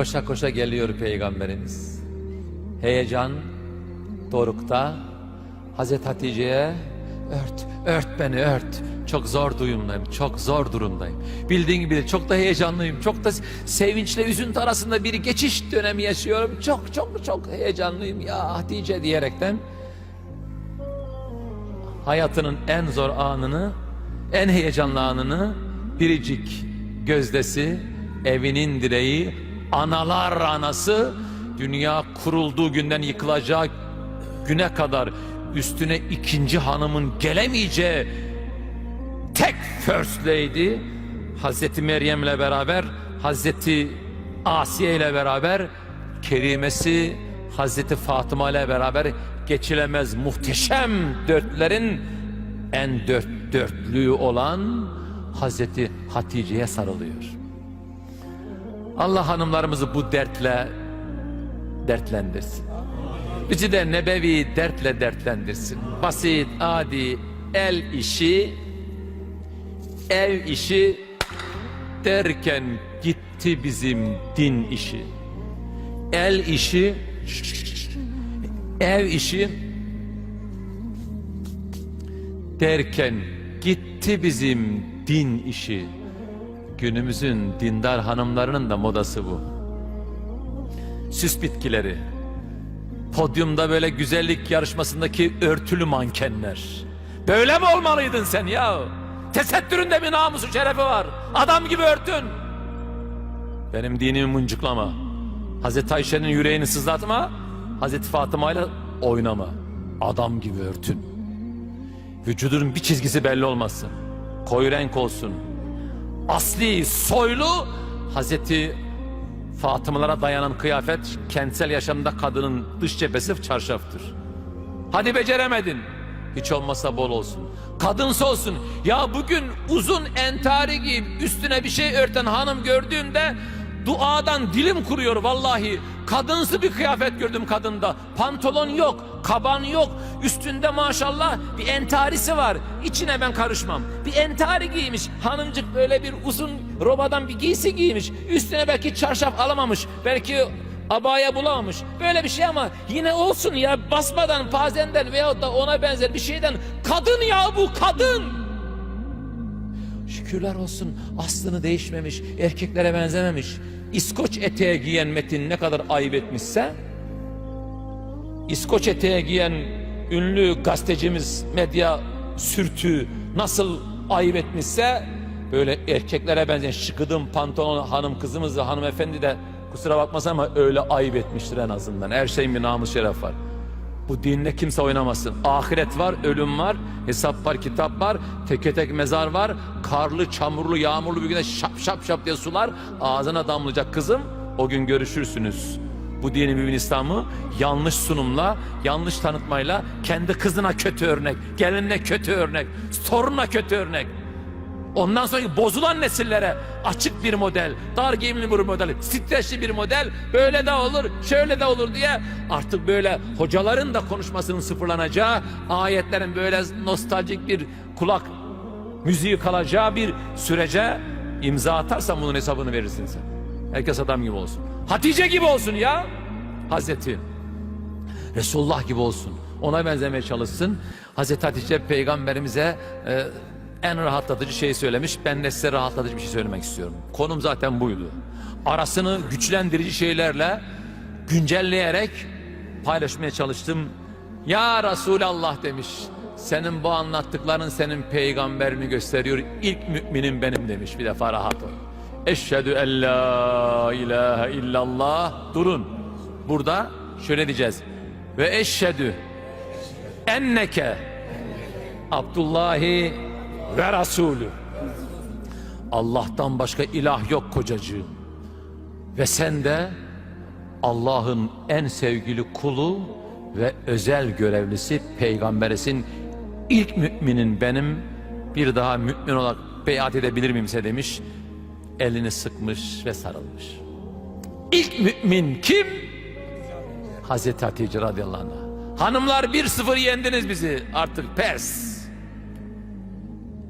Koşa koşa geliyor peygamberimiz. Heyecan dorukta Hazreti Hatice'ye ört, ört beni ört. Çok zor durumdayım, çok zor durumdayım. Bildiğin gibi çok da heyecanlıyım, çok da sevinçle üzüntü arasında bir geçiş dönemi yaşıyorum. Çok çok çok heyecanlıyım ya Hatice diyerekten hayatının en zor anını, en heyecanlı anını biricik gözdesi, evinin direği, analar anası, dünya kurulduğu günden yıkılacağı güne kadar üstüne ikinci hanımın gelemeyeceği tek first lady Hazreti Meryem'le beraber Hazreti Asiye ile beraber kerimesi Hazreti Fatıma ile beraber geçilemez muhteşem dörtlerin en dört dörtlüğü olan Hazreti Hatice'ye sarılıyor. Allah hanımlarımızı bu dertle dertlendirsin. Bizi de nebevi dertle dertlendirsin. Basit, adi, el işi, ev işi derken gitti bizim din işi. El işi, ev işi derken gitti bizim din işi. Günümüzün dindar hanımlarının da modası bu. Süs bitkileri, podyumda böyle güzellik yarışmasındaki örtülü mankenler. Böyle mi olmalıydın sen ya? Tesettüründe bir namusu şerefi var. Adam gibi örtün. Benim dinimi mıncıklama. Hazreti Ayşe'nin yüreğini sızlatma. Hazreti Fatıma oynama. Adam gibi örtün. Vücudunun bir çizgisi belli olmasın. Koyu renk olsun. Asli, soylu Hazreti Fatımalara dayanan kıyafet kentsel yaşamda kadının dış cephesi çarşaftır. Hadi beceremedin. Hiç olmazsa bol olsun. Kadınsa olsun. Ya bugün uzun entari giyip üstüne bir şey örten hanım gördüğümde duadan dilim kuruyor vallahi. Kadınsı bir kıyafet gördüm kadında. Pantolon yok, kaban yok. Üstünde maşallah bir entarisi var. İçine ben karışmam. Bir entari giymiş. Hanımcık böyle bir uzun robadan bir giysi giymiş. Üstüne belki çarşaf alamamış. Belki abaya bulamamış. Böyle bir şey ama yine olsun ya basmadan pazenden veyahut da ona benzer bir şeyden kadın ya bu kadın. Şükürler olsun aslını değişmemiş, erkeklere benzememiş. İskoç eteği giyen Metin ne kadar ayıp etmişse İskoç eteği giyen ünlü gazetecimiz medya sürtü nasıl ayıp etmişse böyle erkeklere benzeyen şıkıdım pantolon hanım kızımız da hanımefendi de kusura bakmasın ama öyle ayıp etmiştir en azından. Her şeyin bir namus şeref var. Bu dinle kimse oynamasın. Ahiret var, ölüm var, hesap var, kitap var, teke tek mezar var. Karlı, çamurlu, yağmurlu bir güne şap şap şap diye sular ağzına damlayacak kızım. O gün görüşürsünüz. Bu dini mümin İslam'ı yanlış sunumla, yanlış tanıtmayla kendi kızına kötü örnek, gelinine kötü örnek, torununa kötü örnek. Ondan sonraki bozulan nesillere açık bir model, dar giyimli bir model, streçli bir model, böyle de olur, şöyle de olur diye artık böyle hocaların da konuşmasının sıfırlanacağı, ayetlerin böyle nostaljik bir kulak müziği kalacağı bir sürece imza atarsan bunun hesabını verirsin sen. Herkes adam gibi olsun. Hatice gibi olsun ya. Hazreti Resulullah gibi olsun. Ona benzemeye çalışsın. Hazreti Hatice peygamberimize e, en rahatlatıcı şeyi söylemiş. Ben de size rahatlatıcı bir şey söylemek istiyorum. Konum zaten buydu. Arasını güçlendirici şeylerle güncelleyerek paylaşmaya çalıştım. Ya Resulallah demiş. Senin bu anlattıkların senin peygamberini gösteriyor. İlk müminin benim demiş. Bir defa rahat ol. Eşhedü en la ilahe illallah. Durun. Burada şöyle diyeceğiz. Ve eşhedü enneke Abdullahi ve Resulü. Allah'tan başka ilah yok kocacığım. Ve sen de Allah'ın en sevgili kulu ve özel görevlisi peygamberisin ilk müminin benim bir daha mümin olarak beyat edebilir miyimse demiş. Elini sıkmış ve sarılmış. İlk mümin kim? Hazreti Hatice radıyallahu anh. Hanımlar 1-0 yendiniz bizi artık pers.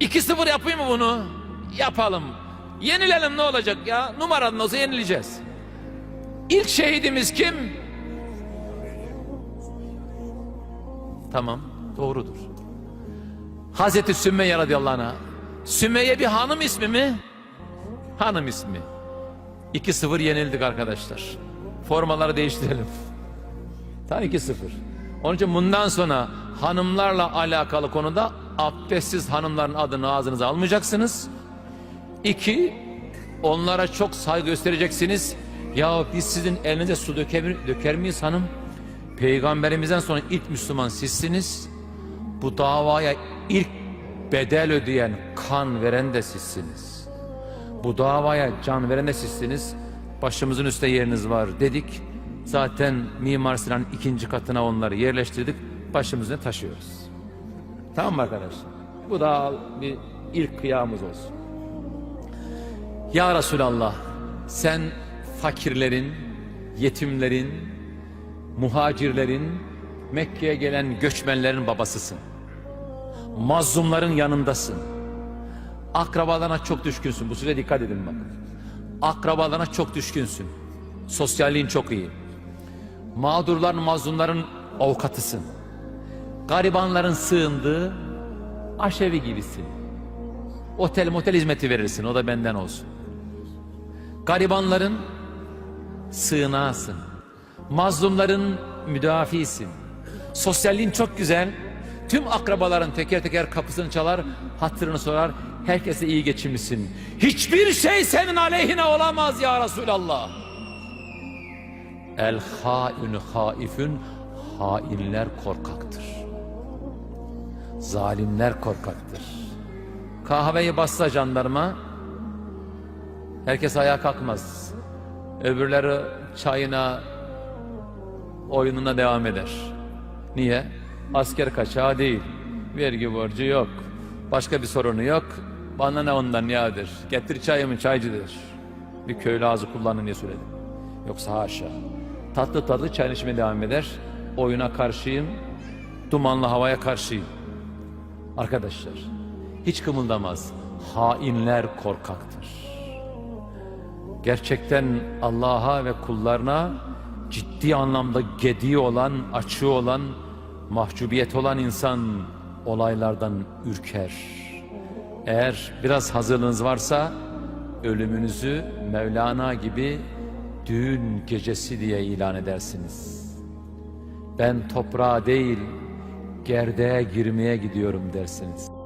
2-0 yapayım mı bunu? Yapalım. Yenilelim ne olacak ya? Numaranın olsa yenileceğiz. İlk şehidimiz kim? Tamam, doğrudur. Hazreti Sümeyye radıyallahu anh'a. Sümeyye bir hanım ismi mi? Hanım ismi. 2-0 yenildik arkadaşlar. Formaları değiştirelim. Tam 2-0. Onun için bundan sonra hanımlarla alakalı konuda abdestsiz hanımların adını ağzınıza almayacaksınız. İki, onlara çok saygı göstereceksiniz. Ya biz sizin elinize su döker, döker miyiz hanım? Peygamberimizden sonra ilk Müslüman sizsiniz. Bu davaya ilk bedel ödeyen, kan veren de sizsiniz. Bu davaya can veren de sizsiniz. Başımızın üstte yeriniz var dedik. Zaten Mimar Sinan'ın ikinci katına onları yerleştirdik. Başımızın üstüne taşıyoruz. Tamam mı arkadaşlar? Bu da bir ilk kıyamız olsun. Ya Resulallah sen fakirlerin, yetimlerin, muhacirlerin, Mekke'ye gelen göçmenlerin babasısın. Mazlumların yanındasın. Akrabalarına çok düşkünsün. Bu süre dikkat edin bakın. Akrabalarına çok düşkünsün. Sosyalliğin çok iyi. Mağdurların, mazlumların avukatısın. Garibanların sığındığı aşevi gibisin. Otel motel hizmeti verirsin. O da benden olsun. Garibanların sığınağısın. Mazlumların müdafisin. Sosyalliğin çok güzel. Tüm akrabaların teker teker kapısını çalar, hatırını sorar. Herkese iyi geçimlisin. Hiçbir şey senin aleyhine olamaz ya Resulallah. El hainü haifün hainler korkaktır. Zalimler korkaktır. Kahveyi bassa jandarma herkes ayağa kalkmaz. Öbürleri çayına oyununa devam eder. Niye? Asker kaçağı değil. Vergi borcu yok. Başka bir sorunu yok. Bana ne ondan yadır. Getir çayımı çaycıdır. Bir köylü ağzı kullanın diye söyledim. Yoksa haşa. Tatlı tatlı çay içmeye devam eder. Oyuna karşıyım. Dumanlı havaya karşıyım. Arkadaşlar hiç kımıldamaz. Hainler korkaktır. Gerçekten Allah'a ve kullarına ciddi anlamda gediği olan, açığı olan, mahcubiyet olan insan olaylardan ürker. Eğer biraz hazırlığınız varsa ölümünüzü Mevlana gibi düğün gecesi diye ilan edersiniz. Ben toprağa değil gerdeğe girmeye gidiyorum dersiniz.